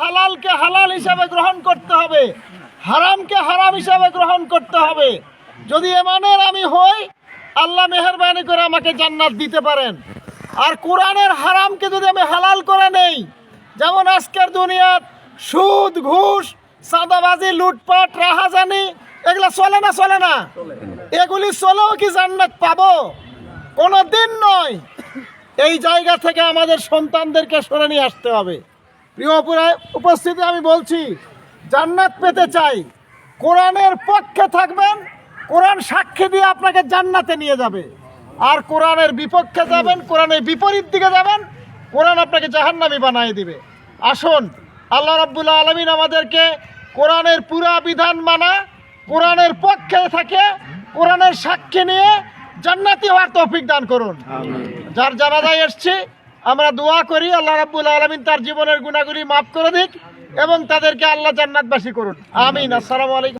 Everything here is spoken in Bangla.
হালালকে হালাল হিসাবে গ্রহণ করতে হবে, হারামকে হারাম হিসাবে গ্রহণ করতে হবে। যদি এমানের আমি হই, আল্লাহ মেহরবানি করে আমাকে জান্নাত দিতে পারেন। আর কোরআনের হারামকে যদি আমি হালাল করে নেই, যেমন আজকের দুনিয়ার সুদ, ঘুষ, সাদাবাজি, লুটপাট, রাহাজানি, এগুলো চলে না চলে না? এগুলি চলেও কি জান্নাত পাবো? কোনো দিন নয়। এই জায়গা থেকে আমাদের সন্তানদেরকে সরে নিয়ে আসতে হবে। প্রিয় উপস্থিতি আমি বলছি জান্নাত পেতে চাই। কোরআনের পক্ষে থাকবেন কোরআন সাক্ষী দিয়ে আপনাকে জান্নাতে নিয়ে যাবে। আর কোরআনের বিপক্ষে যাবেন কোরআনের বিপরীত দিকে যাবেন কোরআন আপনাকে জাহান্নামি বানিয়ে দিবে। আসুন আল্লাহ রাব্বুল আলমিন আমাদেরকে কোরআনের পুরা বিধান মানা কোরআনের পক্ষে থাকে কোরআনের সাক্ষী নিয়ে জান্নাতি হওয়ার তৌফিক দান করুন। যার জানাজায় এসছি আমরা দোয়া করি, আল্লাহ রাব্বুল আলমিন তার জীবনের গুণাগুলি মাফ করে দিক এবং তাদেরকে আল্লাহ জান্নাতবাসী করুন। আমিন। আসসালামু আলাইকুম।